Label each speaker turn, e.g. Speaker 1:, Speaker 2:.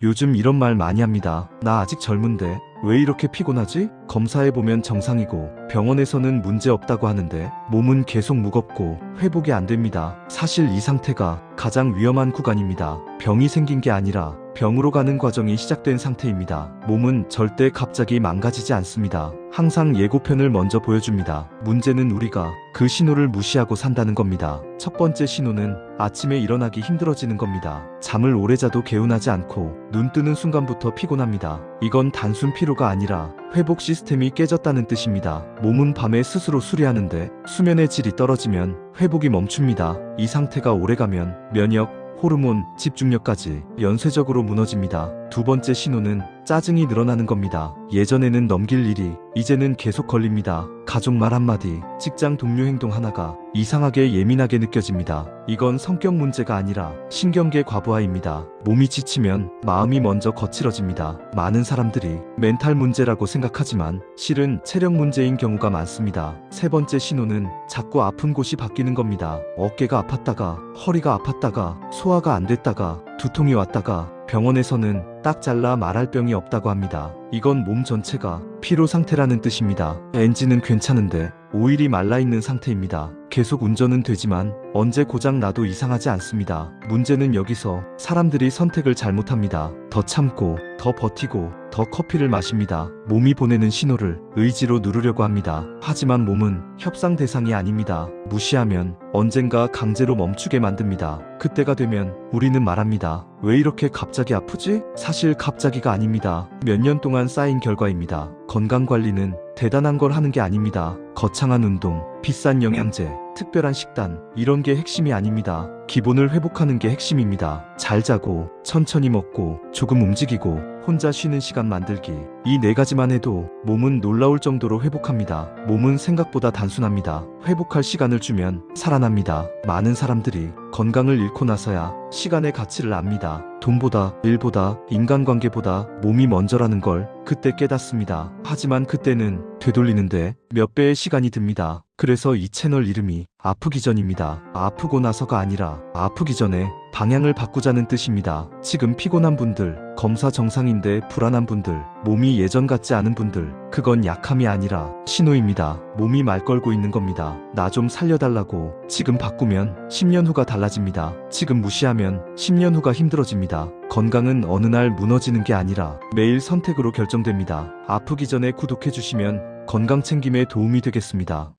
Speaker 1: 요즘 이런 말 많이 합니다. 나 아직 젊은데 왜 이렇게 피곤하지? 검사해보면 정상이고 병원에서는 문제 없다고 하는데 몸은 계속 무겁고 회복이 안 됩니다. 사실 이 상태가 가장 위험한 구간입니다. 병이 생긴 게 아니라 병으로 가는 과정이 시작된 상태입니다. 몸은 절대 갑자기 망가지지 않습니다. 항상 예고편을 먼저 보여줍니다. 문제는 우리가 그 신호를 무시하고 산다는 겁니다. 첫 번째 신호는 아침에 일어나기 힘들어지는 겁니다. 잠을 오래 자도 개운하지 않고 눈 뜨는 순간부터 피곤합니다. 이건 단순 피로가 아니라 회복 시스템이 깨졌다는 뜻입니다. 몸은 밤에 스스로 수리하는데 수면의 질이 떨어지면 회복이 멈춥니다. 이 상태가 오래가면 면역, 호르몬, 집중력까지 연쇄적으로 무너집니다. 두 번째 신호는 짜증이 늘어나는 겁니다. 예전에는 넘길 일이 이제는 계속 걸립니다. 가족 말 한마디, 직장 동료 행동 하나가 이상하게 예민하게 느껴집니다. 이건 성격 문제가 아니라 신경계 과부하입니다. 몸이 지치면 마음이 먼저 거칠어집니다. 많은 사람들이 멘탈 문제라고 생각하지만 실은 체력 문제인 경우가 많습니다. 세 번째 신호는 자꾸 아픈 곳이 바뀌는 겁니다. 어깨가 아팠다가 허리가 아팠다가 소화가 안 됐다가 두통이 왔다가 병원에서는 딱 잘라 말할 병이 없다고 합니다. 이건 몸 전체가 피로 상태라는 뜻입니다. 엔진은 괜찮은데 오일이 말라있는 상태입니다. 계속 운전은 되지만 언제 고장 나도 이상하지 않습니다. 문제는 여기서 사람들이 선택을 잘못합니다. 더 참고, 더 버티고, 더 커피를 마십니다. 몸이 보내는 신호를 의지로 누르려고 합니다. 하지만 몸은 협상 대상이 아닙니다. 무시하면 언젠가 강제로 멈추게 만듭니다. 그때가 되면 우리는 말합니다. 왜 이렇게 갑자기 아프지? 사실 갑자기가 아닙니다. 몇 년 동안 쌓인 결과입니다. 건강 관리는 대단한 걸 하는 게 아닙니다. 거창한 운동, 비싼 영양제, 특별한 식단, 이런 게 핵심이 아닙니다. 기본을 회복하는 게 핵심입니다. 잘 자고, 천천히 먹고, 조금 움직이고, 혼자 쉬는 시간 만들기. 이 네 가지만 해도 몸은 놀라울 정도로 회복합니다. 몸은 생각보다 단순합니다. 회복할 시간을 주면 살아납니다. 많은 사람들이 건강을 잃고 나서야 시간의 가치를 압니다. 돈보다, 일보다, 인간관계보다 몸이 먼저라는 걸 그때 깨닫습니다. 하지만 그때는 되돌리는데 몇 배의 시간이 듭니다. 그래서 이 채널 이름이 아프기 전입니다. 아프고 나서가 아니라 아프기 전에 방향을 바꾸자는 뜻입니다. 지금 피곤한 분들, 검사 정상인데 불안한 분들, 몸이 예전 같지 않은 분들, 그건 약함이 아니라 신호입니다. 몸이 말 걸고 있는 겁니다. 나 좀 살려달라고. 지금 바꾸면 10년 후가 달라집니다. 지금 무시하면 10년 후가 힘들어집니다. 건강은 어느 날 무너지는 게 아니라 매일 선택으로 결정됩니다. 아프기 전에 구독해주시면 건강 챙김에 도움이 되겠습니다.